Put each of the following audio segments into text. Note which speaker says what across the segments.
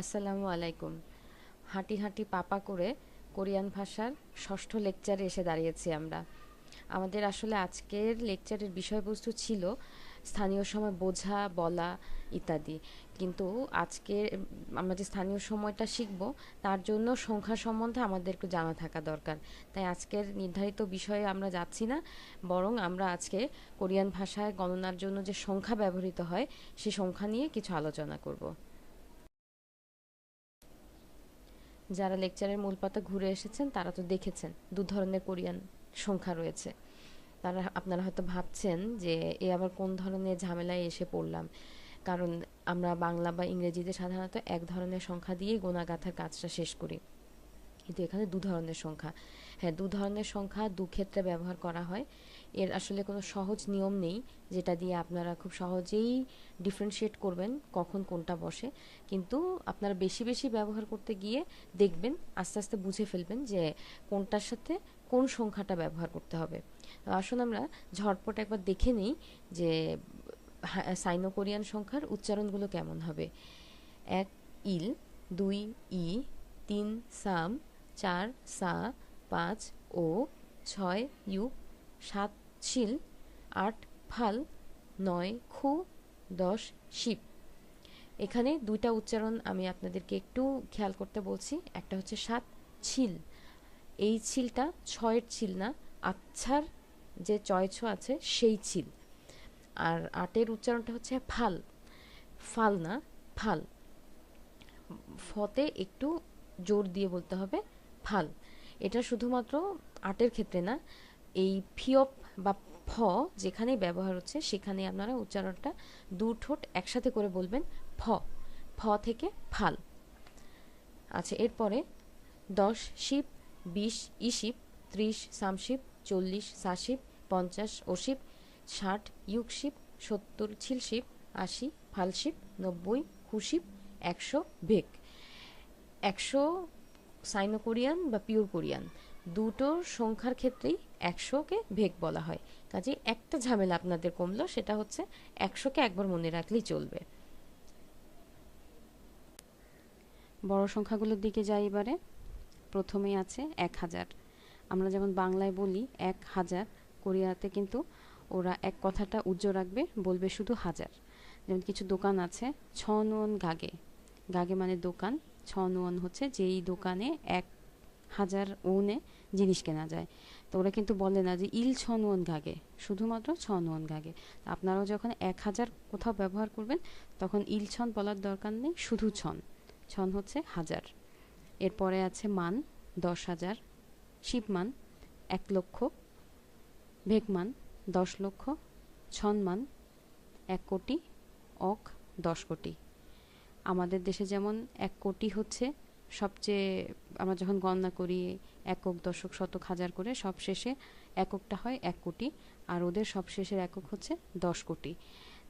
Speaker 1: আসসালামু আলাইকুম। হাঁটি হাঁটি পাপা করে কোরিয়ান ভাষার ষষ্ঠ লেকচারে এসে দাঁড়িয়েছি আমরা। আমাদের আসলে আজকের লেকচারের বিষয়বস্তু ছিল স্থানীয় সময় বোঝা, বলা ইত্যাদি। কিন্তু আজকে আমরা যে স্থানীয় সময়টা শিখব, তার জন্য সংখ্যা সম্বন্ধে আমাদের একটু জানা থাকা দরকার। তাই আজকের নির্ধারিত বিষয়ে আমরা যাচ্ছি না, বরং আমরা আজকে কোরিয়ান ভাষায় গণনার জন্য যে সংখ্যা ব্যবহৃত হয় সেই সংখ্যা নিয়ে কিছু আলোচনা করব। যারা লেকচারের মূল পাতা ঘুরে এসেছেন, তারা তো দেখেছেন দু ধরনের কোরিয়ান সংখ্যা রয়েছে। তারা, আপনারা হয়তো ভাবছেন যে, এ আবার কোন ধরনের ঝামেলায় এসে পড়লাম? কারণ আমরা বাংলা বা ইংরেজিতে সাধারণত এক ধরনের সংখ্যা দিয়েই গোনাগাথার কাজটা শেষ করি। কিন্তু এখানে দু ধরনের সংখ্যা। হ্যাঁ দু ধরনের সংখ্যা দু ক্ষেত্রে ব্যবহার করা হয়। এর আসলে কোনো সহজ নিয়ম নেই, যেটা দিয়ে আপনারা খুব সহজেই ডিফারেন্সিয়েট করবেন কখন কোনটা বসে। কিন্তু আপনারা বেশি বেশি ব্যবহার করতে গিয়ে দেখবেন, আস্তে আস্তে বুঝে ফেলবেন যে কোনটার সাথে কোন সংখ্যাটা ব্যবহার করতে হবে। আসুন আমরা ঝটপট একবার দেখে নিই যে সাইনো কোরিয়ান সংখ্যার উচ্চারণগুলো কেমন হবে। এক, ইল, দুই, ই, তিন, সাম, চার, সা, পাঁচ, ও, ছয়, ইউ, সাত শিল আট ফাল নয় খু দশ শিব। এখানে দুইটা উচ্চারণ আমি আপনাদেরকে একটু খেয়াল করতে বলছি। একটা হচ্ছে সাত ছিল। এই ছিলটা ছয়ের ছিল না, আচ্ছার যে চয়ছ আছে সেই ছিল। আর আটের উচ্চারণটা হচ্ছে ফাল। ফাল না, ফাল। ফতে একটু জোর দিয়ে বলতে হবে ফাল। এটা শুধুমাত্র আটের ক্ষেত্রে না, এই ফিয়প বা ফ, যেখানেই ব্যবহার হচ্ছে সেখানে আপনারা উচ্চারণটা দু ঠোঁট একসাথে করে বলবেন ফ। ফ থেকে ফাল। আচ্ছা এরপরে দশ, শিপ, বিশ ইশিপ ত্রিশ সামশিপ চল্লিশ সাশিপ পঞ্চাশ অশিপ ষাট ইউকশিপ সত্তর ছিলশিপ আশি ফালশিপ নব্বই হুশিপ একশো, ভেক। একশো সাইনো কোরিয়ান বা পিওর কোরিয়ান। দুটো সংখ্যার ক্ষেত্রেই একশোকে ভেগ বলা হয়। কাজে একটা ঝামেলা আপনাদের কমলো, সেটা হচ্ছে একশোকে একবার মনে রাখলেই চলবে।
Speaker 2: বড় সংখ্যাগুলোর দিকে যাই এবারে। প্রথমে আছে এক হাজার। আমরা যেমন বাংলায় বলি এক হাজার, কোরিয়াতে কিন্তু ওরা এক কথাটা উজ্জ্ব রাখবে, বলবে শুধু হাজার। যেমন কিছু দোকান আছে ছনুয়ন গাগে। গাগে মানে দোকান ছনুয়ন হচ্ছে যেই দোকানে এক হাজার ওনে জিনিস কেনা যায়। তো ওরা কিন্তু বলে না যে ইল ছনুয়ন গাগে, শুধুমাত্র ছনুয়ন গাগে। আপনারাও যখন এক হাজার কোথাও ব্যবহার করবেন, তখন ইল ছন বলার দরকার নেই, শুধু ছন। ছন হচ্ছে হাজার। এরপরে আছে মান, দশ হাজার। শিবমান এক লক্ষ। ভেগমান দশ লক্ষ। ছনমান এক কোটি। অক, দশ কোটি। আমাদের দেশে যেমন এক কোটি হচ্ছে সবচেয়ে আমরা যখন গণনা করি একক, দশক, শতক, হাজার করে সব শেষে এককটা হয় এক কোটি, আর ওদের সব শেষের একক হচ্ছে দশ কোটি।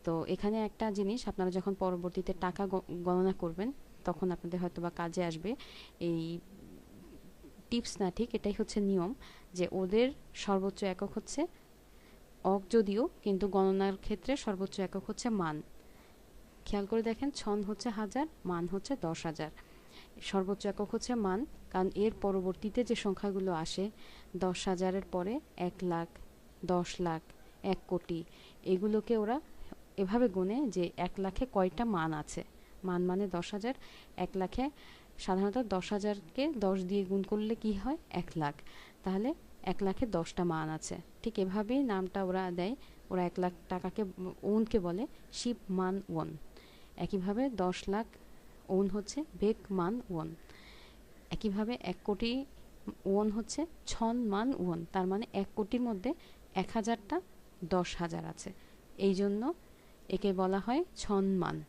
Speaker 2: তো এখানে একটা জিনিস, আপনারা যখন পরবর্তীতে টাকা গণনা করবেন, তখন আপনাদের হয়তো বা কাজে আসবে এই টিপস না, ঠিক? এটাই হচ্ছে নিয়ম যে ওদের সর্বোচ্চ একক হচ্ছে অক যদিও, কিন্তু গণনার ক্ষেত্রে সর্বোচ্চ একক হচ্ছে মান। খেয়াল করে দেখেন, ছন হচ্ছে হাজার, মান হচ্ছে দশ হাজার। সর্বোচ্চ একক হচ্ছে মান, কারণ এর পরবর্তীতে যে সংখ্যাগুলো আসে, দশ হাজারের পরে এক লাখ, দশ লাখ, এক কোটি, এগুলোকে ওরা এভাবে গুনে যে এক লাখে কয়টা মান আছে। মান মানে দশ হাজার, এক লাখে সাধারণত দশ হাজারকে দশ দিয়ে গুণ করলে কি হয়? এক লাখ। তাহলে এক লাখে দশটা মান আছে। ঠিক এভাবেই নামটা ওরা দেয়। ওরা এক লাখ টাকাকে ওনকে বলে শিব মান ওন একইভাবে দশ লাখ ওন হচ্ছে বেক মান ওন। একইভাবে এক কোটি ওন হচ্ছে ছন মান ওন, তার মানে এক কোটির মধ্যে এক হাজারটা দশ হাজার আছে। এই জন্য একে বলা হয় ছন মান।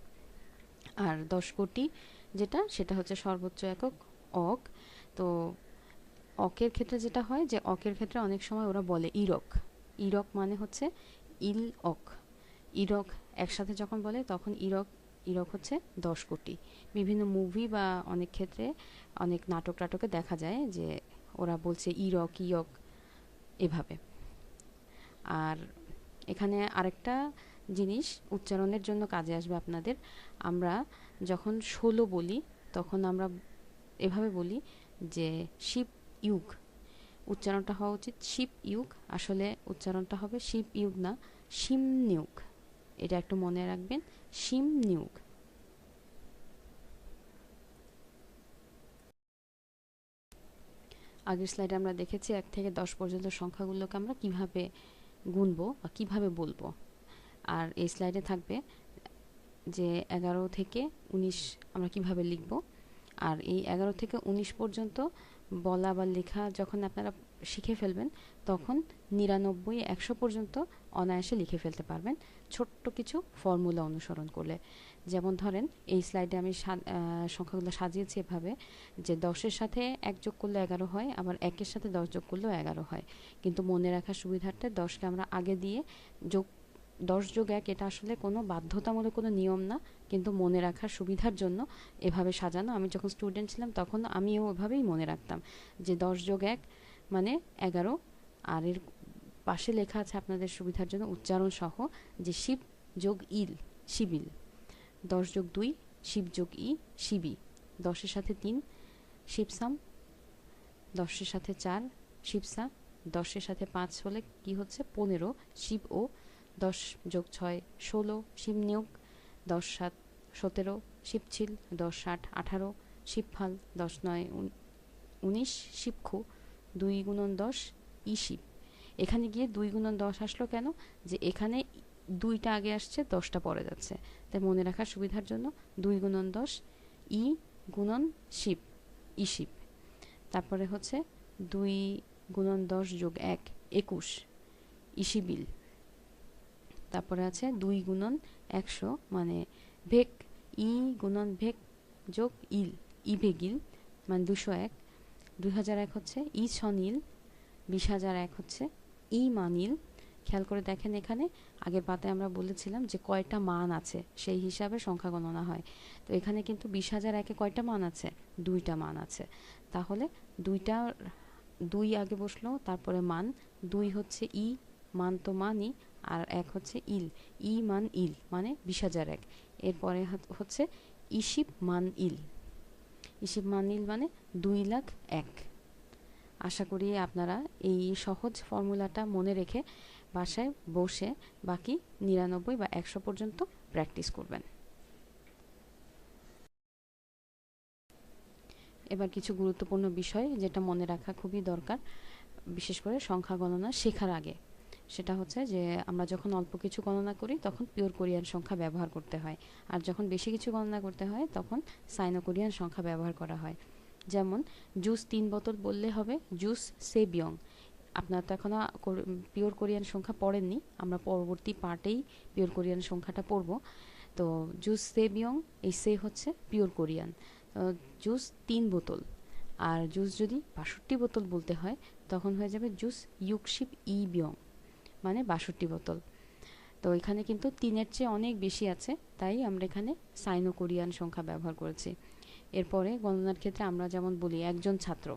Speaker 2: আর দশ কোটি যেটা, সেটা হচ্ছে সর্বোচ্চ একক অক। তো অকের ক্ষেত্রে যেটা হয় যে, অকের ক্ষেত্রে অনেক সময় ওরা বলে ইরক। ইরক মানে হচ্ছে ইল অক। ইরক একসাথে যখন বলে, তখন ইরক ইরক হচ্ছে দশ কোটি। বিভিন্ন মুভি বা অনেক ক্ষেত্রে অনেক নাটক টাটকে দেখা যায় যে ওরা বলছে ইরক, ইয়ক এভাবে। আর এখানে আরেকটা জিনিস উচ্চারণের জন্য কাজে আসবে আপনাদের। আমরা যখন ষোলো বলি, তখন আমরা এভাবে বলি যে শিব ইউগ উচ্চারণটা হওয়া উচিত শিব ইউগ আসলে উচ্চারণটা হবে শিব ইউগ না, শিম নিউগ এটা একটু মনে রাখবেন, শিম নিউগ আগের স্লাইডে আমরা দেখেছি এক থেকে দশ পর্যন্ত সংখ্যাগুলোকে আমরা কীভাবে গুনবো বা কীভাবে বলব। আর এই স্লাইডে থাকবে যে এগারো থেকে উনিশ আমরা কীভাবে লিখব। আর এই এগারো থেকে উনিশ পর্যন্ত বলা বা লেখা যখন আপনারা শিখে ফেলবেন, তখন নিরানব্বই, একশো পর্যন্ত অনায়াসে লিখে ফেলতে পারবেন। ছোট্ট কিছু ফর্মুলা অনুসরণ করলে। যেমন ধরেন, এই স্লাইডে আমি সংখ্যাগুলো সাজিয়েছি এভাবে যে দশের সাথে এক যোগ করলে এগারো হয়, আবার একের সাথে দশ যোগ করলেও এগারো হয়। কিন্তু মনে রাখার সুবিধার্থে দশকে আমরা আগে দিয়ে যোগ, দশ যোগ এক এটা আসলে কোনো বাধ্যতামূলক কোনো নিয়ম না। কিন্তু মনে রাখার সুবিধার জন্য এভাবে সাজানো। আমি যখন স্টুডেন্ট ছিলাম তখন আমিও ওভাবেই মনে রাখতাম যে দশ যোগ এক মানে এগারো, আর এর পাশে লেখা আছে আপনাদের সুবিধার জন্য উচ্চারণ সহ যে শিব যোগ ইল, শিবিল। দশ যোগ দুই, শিব যোগ ই, শিবি। দশের সাথে তিন শিবসাম দশের সাথে চার শিবসা দশের সাথে পাঁচ হলে কি হচ্ছে? পনেরো, শিব ও। দশ যোগ ছয়, ষোলো শিবনিয়োগ দশ সাত, সতেরো শিবছিল দশ ষাট আঠারো শিবফাল দশ নয় উনিশ শিবখু দুই গুণন দশ, ই শিব। এখানে গিয়ে দুই গুণন দশ আসলো কেন? যে এখানে দুইটা আগে আসছে, দশটা পরে যাচ্ছে। তাই মনে রাখার সুবিধার জন্য দুই গুণন দশ, ই গুণন শিব, ই শিব। তারপরে হচ্ছে দুই গুণন দশ যোগ এক, একুশ ইসিবিল তারপরে আছে দুই গুণন একশো মানে ভেক ই গুণন ভেক যোগ ইল, ই ভেগিল মানে দুশো এক। দুই হাজার এক হচ্ছে ই ছনিল বিশ হাজার এক হচ্ছে ই মানিল খেয়াল করে দেখেন এখানে, আগের পাতায় আমরা বলেছিলাম যে কয়টা মান আছে, সেই হিসাবে সংখ্যা গণনা হয়। তো এখানে কিন্তু বিশ হাজার একে কয়টা মান আছে? দুইটা মান আছে। তাহলে দুইটা দুই আগে বসল, তারপরে মান, দুই হচ্ছে ই, মান তো মানই, আর এক হচ্ছে ইল। ই মান ইল মানে বিশ হাজার এক। এরপরে হচ্ছে ইসিপ মান ইল। ইসিপ মান ইল মানে দুই লাখ এক। আশা করি আপনারা এই সহজ ফর্মুলাটা মনে রেখে বাসায় বসে বাকি নিরানব্বই বা একশো পর্যন্ত প্র্যাকটিস করবেন। এবার কিছু গুরুত্বপূর্ণ বিষয় যেটা মনে রাখা খুবই দরকার, বিশেষ করে সংখ্যা গণনা শেখার আগে। সেটা হচ্ছে যে আমরা যখন অল্প কিছু গণনা করি তখন পিওর কোরিয়ান সংখ্যা ব্যবহার করতে হয়। আর যখন বেশি কিছু গণনা করতে হয় তখন সাইনো কোরিয়ান সংখ্যা ব্যবহার করা হয়। যেমন, জুস তিন বোতল বললে হবে জুস সেবিয়ং। আপনারা তো এখনও পিওর কোরিয়ান সংখ্যা পড়েননি, আমরা পরবর্তী পার্টেই পিওর কোরিয়ান সংখ্যাটা পড়ব। তো জুস সেবিয়ং, এই সে হচ্ছে পিওর কোরিয়ান। জুস তিন বোতল, আর জুস যদি বাষট্টি বোতল বলতে হয়, তখন হয়ে যাবে জুস ইউকশিপ ই বিয়ং মানে বাষট্টি বোতল। তো এখানে কিন্তু তিনের চেয়ে অনেক বেশি আছে, তাই আমরা এখানে সাইনো কোরিয়ান সংখ্যা ব্যবহার করেছি। এরপরে গণনার ক্ষেত্রে আমরা যেমন বলি একজন ছাত্র,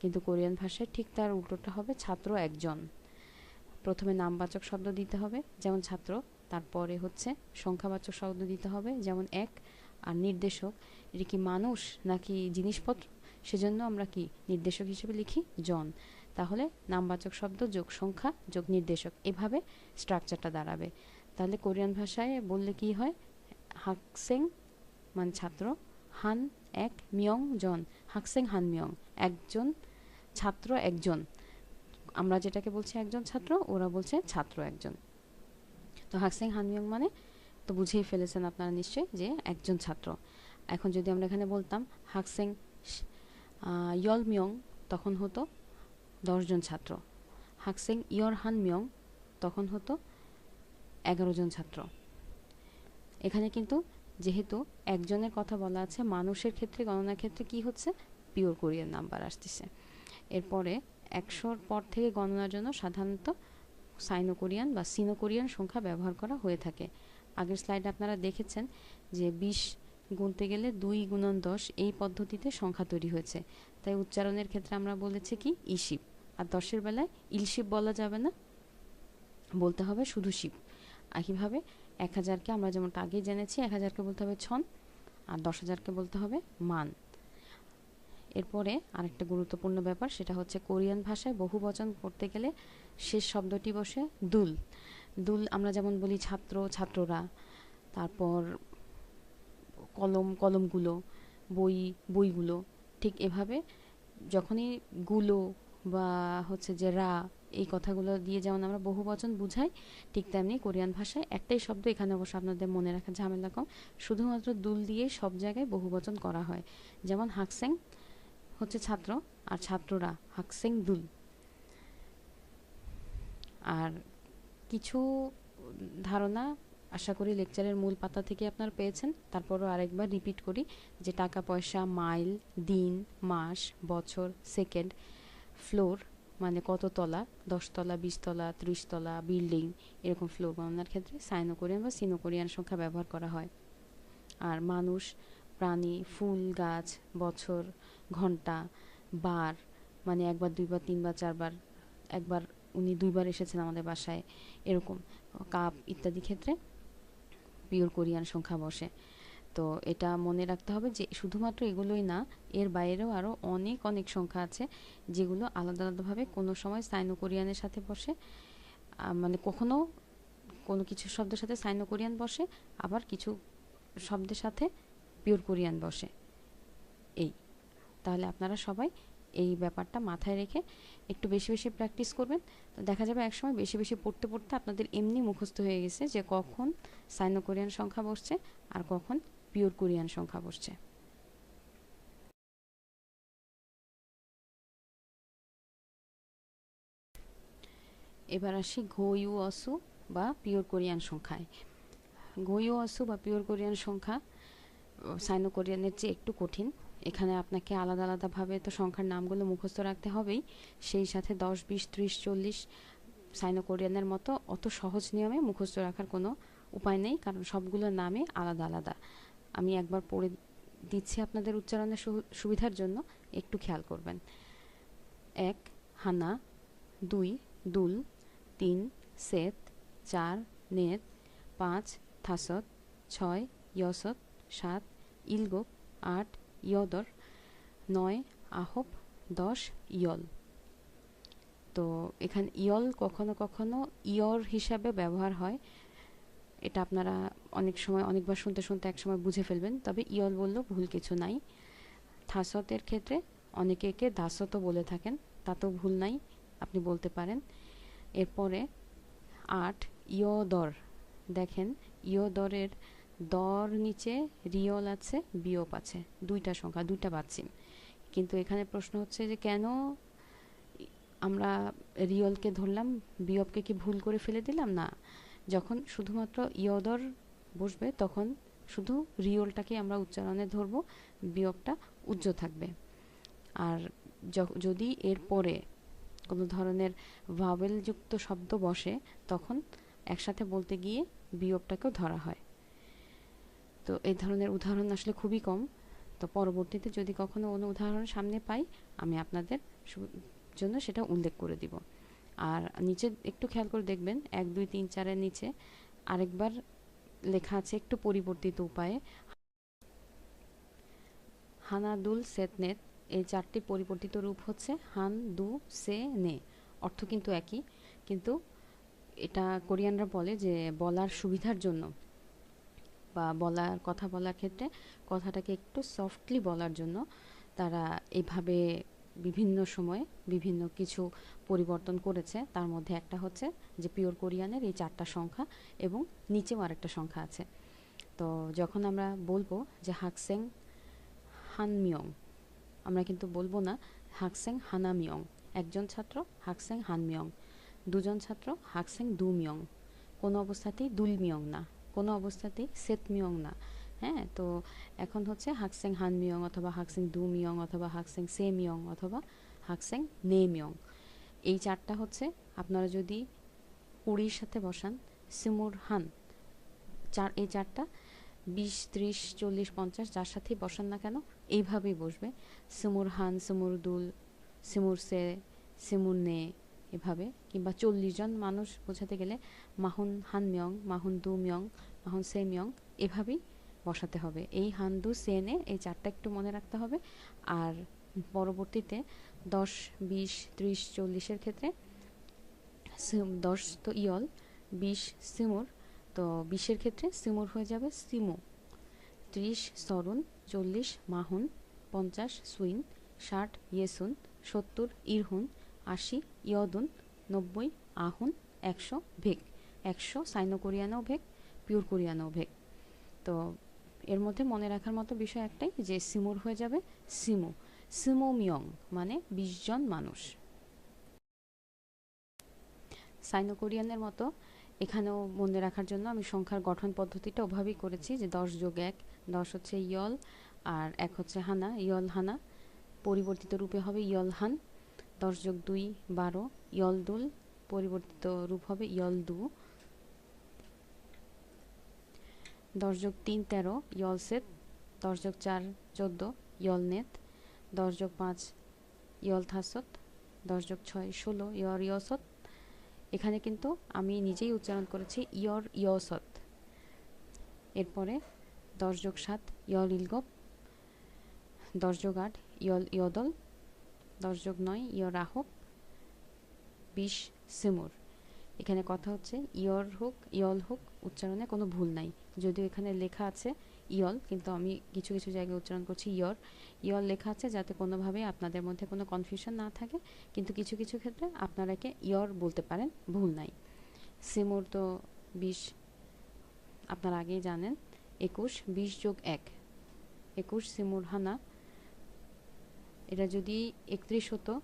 Speaker 2: কিন্তু কোরিয়ান ভাষায় ঠিক তার উল্টোটা হবে ছাত্র একজন। প্রথমে নামবাচক শব্দ দিতে হবে, যেমন ছাত্র, তারপরে হচ্ছে সংখ্যাবাচক শব্দ দিতে হবে, যেমন এক, আর নির্দেশক, এটা কি মানুষ নাকি জিনিসপত্র? সেজন্য আমরা কি নির্দেশক হিসেবে লিখি জন। তাহলে নামবাচক শব্দ যোগ সংখ্যা যোগ নির্দেশক, এভাবে স্ট্রাকচারটা দাঁড়াবে। তাহলে কোরিয়ান ভাষায় বললে কি হয়? হাকসেং মানে ছাত্র, হান এক মিয়ং জন হাকসেং হান মিয়ং, একজন ছাত্র একজন। আমরা যেটাকে বলছি একজন ছাত্র, ওরা বলছে ছাত্র একজন। তো হাকসেং হানমিয়ং মানে তো বুঝেই ফেলেছেন আপনারা নিশ্চয়ই যে একজন ছাত্র। এখন যদি আমরা এখানে বলতাম হাকসেং ইয়ল মিয়ং, তখন হতো দশজন ছাত্র। হাকসেং ইয়র হান মিয়ং, তখন হতো এগারো জন ছাত্র। এখানে কিন্তু যেহেতু একজনের কথা বলা আছে, মানুষের ক্ষেত্রে, গণনার ক্ষেত্রে কি হচ্ছে? পিওর কোরিয়ান নাম্বার আসতেছে। এরপরে একশোর পর থেকে গণনার জন্য সাধারণত সাইনো কোরিয়ান বা সিনো কোরিয়ান সংখ্যা ব্যবহার করা হয়ে থাকে। আগের স্লাইডে আপনারা দেখেছেন যে বিশ গুনতে গেলে দুই গুণন দশ এই পদ্ধতিতে সংখ্যা তৈরি হয়েছে। তাই উচ্চারণের ক্ষেত্রে আমরা বলেছি কি? ইশিব আর দশের বেলায় ইলশিব বলা যাবে না। বলতে হবে শুধু শিব একইভাবে এক হাজারকে আমরা যেমনটা আগেই জেনেছি, এক হাজারকে বলতে হবে ছন আর দশ হাজারকে বলতে হবে মান। এরপরে আরেকটা গুরুত্বপূর্ণ ব্যাপার, সেটা হচ্ছে কোরিয়ান ভাষায় বহু বচন করতে গেলে শেষ শব্দটি বসে দুল। দুল আমরা যেমন বলি ছাত্র, ছাত্ররা, তারপর কলম, কলমগুলো, বই, বইগুলো, ঠিক এভাবে যখনই গুলো বা হচ্ছে যে রা এই কথাগুলো দিয়ে যেমন আমরা বহু বচন বুঝাই, ঠিক তেমনি কোরিয়ান ভাষায় একটাই শব্দ এখানে অবশ্য আপনাদের মনে রাখা ঝামেলা কম, শুধুমাত্র দুল দিয়ে সব জায়গায় বহু বচন করা হয়। যেমন হাকসেং হচ্ছে ছাত্র আর ছাত্ররা হাকসেং দুল। আর কিছু ধারণা আশা করি লেকচারের মূল পাতা থেকে আপনারা পেয়েছেন। তারপরও আরেকবার রিপিট করি যে টাকা পয়সা, মাইল, দিন, মাস, বছর, সেকেন্ড, ফ্লোর মানে কত তলা? দশতলা বিশতলা ত্রিশতলা বিল্ডিং, এরকম ফ্লোর গণনার ক্ষেত্রে সাইনো কোরিয়ান বা সিনো কোরিয়ান সংখ্যা ব্যবহার করা হয়। আর মানুষ, প্রাণী, ফুল, গাছ, বছর, ঘণ্টা, বার মানে একবার, দুইবার, তিনবার, চারবার, একবার উনি দুইবার এসেছেন আমাদের বাসায়, এরকম। কাপ ইত্যাদি ক্ষেত্রে পিওর কোরিয়ান সংখ্যা বসে। তো এটা মনে রাখতে হবে যে শুধুমাত্র এগুলোই না, এর বাইরেও আরও অনেক অনেক সংখ্যা আছে যেগুলো আলাদা আলাদাভাবে কোনো সময় সাইনো কোরিয়ানের সাথে বসে মানে কখনো কোনো কিছু শব্দের সাথে সাইনো কোরিয়ান বসে, আবার কিছু শব্দের সাথে পিওর কোরিয়ান বসে। এই। তাহলে আপনারা সবাই এই ব্যাপারটা মাথায় রেখে একটু বেশি বেশি প্র্যাকটিস করবেন। তো দেখা যাবে একসময় বেশি বেশি পড়তে পড়তে আপনাদের এমনি মুখস্থ হয়ে গেছে যে কখন সাইনো কোরিয়ান সংখ্যা বসছে আর কখন পিওর কোরিয়ান সংখ্যা বসছে। এবার আসি ঘইউ অসু বা পিওর কোরিয়ান সংখ্যায়। ঘইউ অসু বা পিওর কোরিয়ান সংখ্যা সাইনো কোরিয়ানের চেয়ে একটু কঠিন। এখানে আপনাকে আলাদা আলাদাভাবে তো সংখ্যার নামগুলো মুখস্থ রাখতে হবেই। সেই সাথে দশ, বিশ, ত্রিশ, চল্লিশ সাইনো কোরিয়ানের মতো অত সহজ নিয়মে মুখস্থ রাখার কোনো উপায় নেই, কারণ সবগুলোর নামে আলাদা আলাদা। আমি একবার পড়ে দিচ্ছি আপনাদের উচ্চারণের সুবিধার জন্য, একটু খেয়াল করবেন। এক, হানা, দুই, দুল, তিন, সেত, চার, নেত, পাঁচ, থাসত, ছয়, ইয়সত, সাত ইলগোপ আট, ইয়দর, নয় আহব দশ, ইয়ল। তো এখানে ইয়ল কখনো কখনো ইয়র হিসাবে ব্যবহার হয়। এটা আপনারা অনেক সময়, অনেকবার শুনতে শুনতে এক সময় বুঝে ফেলবেন। তবে ইয়ল বললেও ভুল কিছু নাই। থাসতের ক্ষেত্রে অনেকে একে দাসতও বলে থাকেন, তাতেও ভুল নাই, আপনি বলতে পারেন। এরপরে আট, ইয়দর। দেখেন, ইয়দরের দর নিচে রিয়ল আছে, বিয়োপ আছে। দুইটা সংখ্যা, দুইটা বাচ্চিম কিন্তু এখানে প্রশ্ন হচ্ছে যে কেন আমরা রিয়লকে ধরলাম, বিয়োপকে কি ভুল করে ফেলে দিলাম? না। যখন শুধুমাত্র ইয়দর বসবে, তখন শুধু রিয়লটাকে আমরা উচ্চারণে ধরব, বিয়োগটা উজ্জ থাকবে। আর যদি এর পরে কোনো ধরনের ভাওয়েলযুক্ত শব্দ বসে, তখন একসাথে বলতে গিয়ে বিয়োগটাকেও ধরা হয়। তো এই ধরনের উদাহরণ আসলে খুবই কম। তো পরবর্তীতে যদি কখনো কোনো উদাহরণ সামনে পাই, আমি আপনাদের জন্য সেটা উল্লেখ করে দিব। আর নিচে একটু খেয়াল করে দেখবেন, এক, দুই, তিন, চারের নিচে আরেকবার লেখা আছে একটু পরিবর্তিত উপায়ে। হানাদুল সেতনেত, এই চারটি পরিবর্তিত রূপ হচ্ছে হান, দু, সে, নে। অর্থ কিন্তু একই, কিন্তু এটা কোরিয়ানরা বলে যে বলার সুবিধার জন্য বা বলার, কথা বলার ক্ষেত্রে কথাটাকে একটু সফটলি বলার জন্য তারা এইভাবে বিভিন্ন সময়ে বিভিন্ন কিছু পরিবর্তন করেছে। তার মধ্যে একটা হচ্ছে যে পিওর কোরিয়ানের এই চারটা সংখ্যা এবং নিচেও আরেকটা সংখ্যা আছে। তো যখন আমরা বলব যে হাকসেং হানমিয়ং, আমরা কিন্তু বলব না হাকসেং হানামিয়ং। একজন ছাত্র হাকসেং হানমিয়ং, দুজন ছাত্র হাকসেং দুমিয়ং। কোনো অবস্থাতেই দুলমিয়ং না, কোনো অবস্থাতেই সেতমিয়ং না। হ্যাঁ তো এখন হচ্ছে হাকসেং হানমিয়ং অথবা হাকসেং দুমিয়ং অথবা হাকসেং সেমিয়ং অথবা হাকসেং নেমিয়ং এই চারটা হচ্ছে আপনারা যদি কুড়ির সাথে বসান, সিমুর হান, চার, এই চারটা বিশ, ত্রিশ, চল্লিশ, পঞ্চাশ যার সাথেই বসান না কেন, এইভাবেই বসবে। সিমুর হান, সিমুর দুল, সিমুর সে, সিমুর নে এভাবে। কিংবা চল্লিশ জন মানুষ বোঝাতে গেলে মাহুন হান মিয়ং, মাহুন দু মিয়ং, মাহুন সে মিয়ং এভাবেই বসাতে হবে। এই হান্দু সেনে এই চারটা একটু মনে রাখতে হবে। আর পরবর্তীতে দশ, বিশ, ত্রিশ, চল্লিশের ক্ষেত্রে দশ তো ইয়ল, বিশ সিমুর, তো বিশের ক্ষেত্রে সিমুর হয়ে যাবে সিমু। ত্রিশ সরুন, চল্লিশ মাহুন, পঞ্চাশ সুইন, ষাট ইয়েসুন, সত্তর ইরহুন, আশি ইয়দুন, নব্বই আহুন, একশো ভেক একশো সাইনো কোরিয়ানো ভেক পিওর কোরিয়ানো ভেক তো এর মধ্যে মনে রাখার মতো বিষয় একটাই যে সিমুর হয়ে যাবে সিমু। সিমো মিয়ং মানে বিশ জন মানুষ। সাইনো কোরিয়ানের মতো এখানেও মনে রাখার জন্য আমি সংখ্যার গঠন পদ্ধতিটা ওভাবেই করেছি যে দশ যোগ এক, দশ হচ্ছে ইয়ল আর এক হচ্ছে হানা, ইয়ল হানা। পরিবর্তিত রূপে হবে ইয়ল হান, দশ যোগ দুই বারো, ইয়ল দুল। পরিবর্তিত রূপ হবে ইয়ল দু। দশ যোগ তিন তেরো ইয়ল সেত দশ যোগ চার চোদ্দ ইয়ল নেত দশ যোগ পাঁচ ইয়ল থাসত দশ যোগ ছয় ষোলো ইয়র ইয়সত এখানে কিন্তু আমি নিজেই উচ্চারণ করেছি ইয়র ইয়সত এরপরে দশ যোগ সাত ইয়ল ইলগপ দশ যোগ আট ইয়ল ইয়দল দশ যোগ নয় ইয়র আহব বিশ সিমুর। এখানে কথা হচ্ছে, ইয়র হোক, ইয়ল হোক, উচ্চারণে কোনো ভুল নাই। যদিও এখানে লেখা আছে ইয়ল, কিন্তু আমি কিছু কিছু জায়গায় উচ্চারণ করছি ইয়র। ইয়ল লেখা আছে যাতে কোনোভাবেই আপনাদের মধ্যে কোনো কনফিউশন না থাকে, কিন্তু কিছু কিছু ক্ষেত্রে আপনারা একে ইয়র বলতে পারেন, ভুল নাই। সিমুর তো বিশ, আপনারা আগেই জানেন, একুশ, বিশ যোগ এক। একুশ সিমুর হানা এটা যদি একত্রিশ হতো,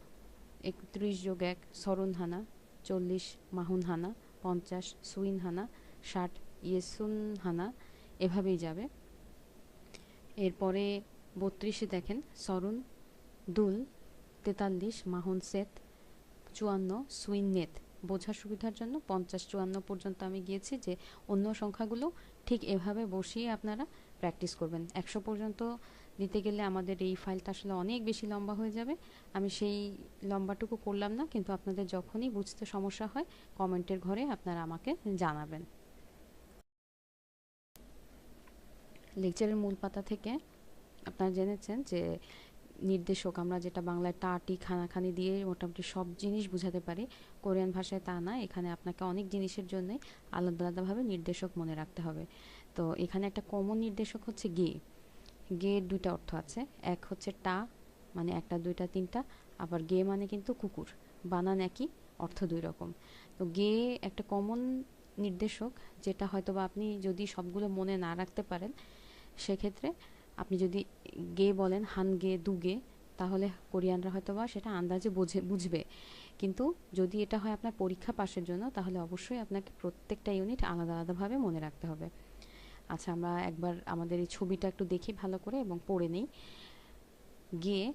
Speaker 2: একত্রিশ যোগ এক সরুন হানা চল্লিশ মাহুন হানা পঞ্চাশ সুইন হানা ষাট ইয়েসুন হানা এভাবেই যাবে। এরপরে বত্রিশে দেখেন, সরুন, দুল, তেতাল্লিশ মাহুন সেত চুয়ান্ন সুইন নেত বোঝার সুবিধার জন্য পঞ্চাশ চুয়ান্ন পর্যন্ত আমি গিয়েছি যে অন্য সংখ্যাগুলো ঠিক এভাবে বসিয়ে আপনারা প্র্যাকটিস করবেন। একশো পর্যন্ত দিতে গেলে আমাদের এই ফাইলটা আসলে অনেক বেশি লম্বা হয়ে যাবে। আমি সেই লম্বাটুকু করলাম না, কিন্তু আপনাদের যখনই বুঝতে সমস্যা হয়, কমেন্টের ঘরে আপনারা আমাকে জানাবেন। লেকচারের মূল পাতা থেকে আপনারা জেনেছেন যে নির্দেশক, আমরা যেটা বাংলায় টাটি, খানাখানি দিয়ে মোটামুটি সব জিনিস বুঝাতে পারি, কোরিয়ান ভাষায় তা না, এখানে আপনাকে অনেক জিনিসের জন্যই আলাদা আলাদাভাবে নির্দেশক মনে রাখতে হবে। তো এখানে একটা কমন নির্দেশক হচ্ছে গে। গে দুইটা অর্থ আছে। এক হচ্ছে টা মানে একটা, দুইটা, তিনটা। আবার গে মানে কিন্তু কুকুর। বানান একই, অর্থ দুই রকম। তো গে একটা কমন নির্দেশক, যেটা হয়তো বা আপনি যদি সবগুলো মনে না রাখতে পারেন, সেক্ষেত্রে আপনি যদি গে বলেন, হান গে, দু গে, তাহলে কোরিয়ানরা হয়তো বা সেটা আন্দাজে বুঝে, বুঝবে। কিন্তু যদি এটা হয় আপনার পরীক্ষা পাশের জন্য, তাহলে অবশ্যই আপনাকে প্রত্যেকটা ইউনিট আলাদা আলাদাভাবে মনে রাখতে হবে। আচ্ছা আমরা একবার আমাদের এই ছবিটা একটু দেখি ভালো করে এবং পড়ে নিই। গিয়ে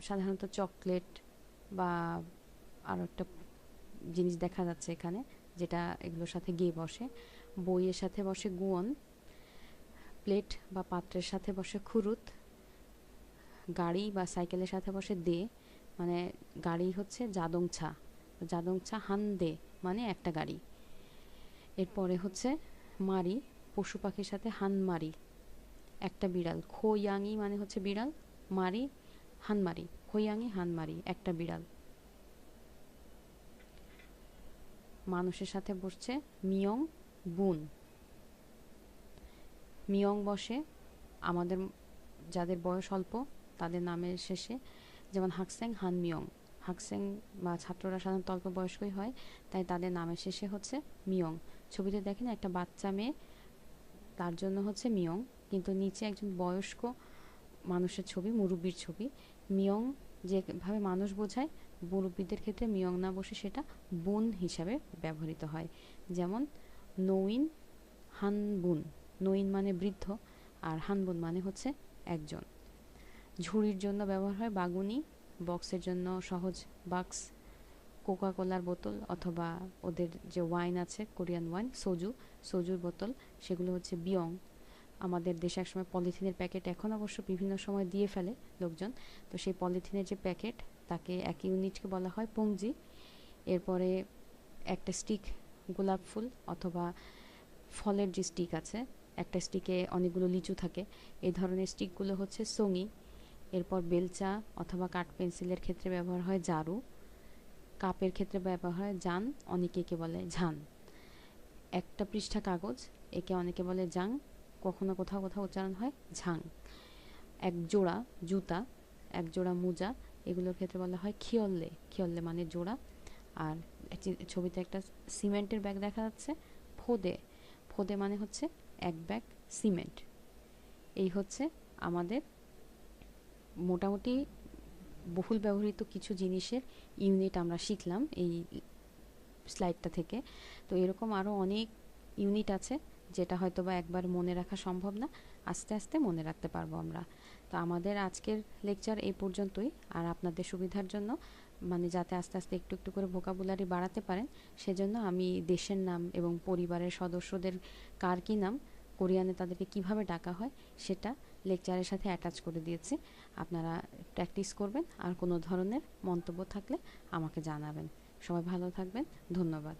Speaker 2: সাধারণত চকলেট বা আরও একটা জিনিস দেখা যাচ্ছে এখানে, যেটা এগুলোর সাথে গিয়ে বসে। বইয়ের সাথে বসে গুয়ন প্লেট বা পাত্রের সাথে বসে খুরুত, গাড়ি বা সাইকেলের সাথে বসে দে মানে গাড়ি হচ্ছে জাদংছা। জাদংছা হান দে মানে একটা গাড়ি। এরপরে হচ্ছে মারি পশু পাখির সাথে হানমারি। একটা বিড়াল। খোয়াঙি মানে হচ্ছে বিড়াল, মারি, হানমারি। খোয়াঙি, হানমারি, একটা বিড়াল। মানুষের সাথে বসছে মিয়ং বুন। মিয়ং বসে আমাদের, যাদের বয়স অল্প, তাদের নামের শেষে যেমন হাকসেং, হান মিয়ং। হাকসেং বা ছাত্ররা সাধারণত অল্প বয়স্কই হয়, তাই তাদের নামের শেষে হচ্ছে মিয়ং। ছবিতে দেখেন একটা বাচ্চা মেয়ে তার জন্য হচ্ছে মিয়ং, কিন্তু নিচে একজন বয়স্ক মানুষের ছবি, মুরব্বীর ছবি। মিয়ং যেভাবে মানুষ বোঝায়, মুরব্বীদের ক্ষেত্রে মিয়ং না বসে সেটা বুন হিসাবে ব্যবহৃত হয়। যেমন, নৌইন হানবুন। নইন মানে বৃদ্ধ, আর হানবুন মানে হচ্ছে একজন। ঝুড়ির জন্য ব্যবহার হয় বাগুনি, বক্সের জন্য সহজ বাক্স কোকা কোলার বোতল অথবা ওদের যে ওয়াইন আছে কোরিয়ান ওয়াইন সোজু সোজুর বোতল, সেগুলো হচ্ছে বিয়ং আমাদের দেশে একসময় পলিথিনের প্যাকেট এখন অবশ্য বিভিন্ন সময় দিয়ে ফেলে লোকজন। তো সেই পলিথিনের যে প্যাকেট, তাকে এক ইউনিটকে বলা হয় পংজি এরপরে একটা স্টিক গোলাপ ফুল অথবা ফলের যে স্টিক আছে, একটা স্টিকে অনেকগুলো লিচু থাকে। এই ধরনের স্টিকগুলো হচ্ছে সঙ্গি। এরপর বেলচা অথবা কাঠ পেন্সিলের ক্ষেত্রে ব্যবহার হয় জারু কাপের ক্ষেত্রে ব্যবহার হয় জান, অনেকে একে বলে ঝান। একটা পৃষ্ঠা কাগজ, একে অনেকে বলে জাং, কখনো কোথাও কোথাও উচ্চারণ হয় ঝাং। এক জোড়া জুতা, এক জোড়া মোজা, এগুলোর ক্ষেত্রে বলা হয় খিয়ল্লে খিয়ল্লে মানে জোড়া। আর ছবিতে একটা সিমেন্টের ব্যাগ দেখা যাচ্ছে, ফোদে। ফোদে মানে হচ্ছে এক ব্যাগ সিমেন্ট। এই হচ্ছে আমাদের মোটামুটি বহুল ব্যবহৃত কিছু জিনিসের ইউনিট আমরা শিখলাম এই স্লাইডটা থেকে। তো এরকম আরও অনেক ইউনিট আছে যেটা হয়তো বা একবার মনে রাখা সম্ভব না, আস্তে আস্তে মনে রাখতে পারব আমরা। তো আমাদের আজকের লেকচার এই পর্যন্তই। আর আপনাদের সুবিধার জন্য মানে যাতে আস্তে আস্তে একটু একটু করে ভোকাবুলারি বাড়াতে পারেন, সেজন্য আমি দেশের নাম এবং পরিবারের সদস্যদের কার কী নাম, কোরিয়ানে তাদেরকে কীভাবে ডাকা হয়, সেটা লেকচারের সাথে অ্যাটাচ করে দিয়েছি। আপনারা প্র্যাকটিস করবেন। আর কোনো ধরনের মন্তব্য থাকলে আমাকে জানাবেন। সবাই ভালো থাকবেন। ধন্যবাদ।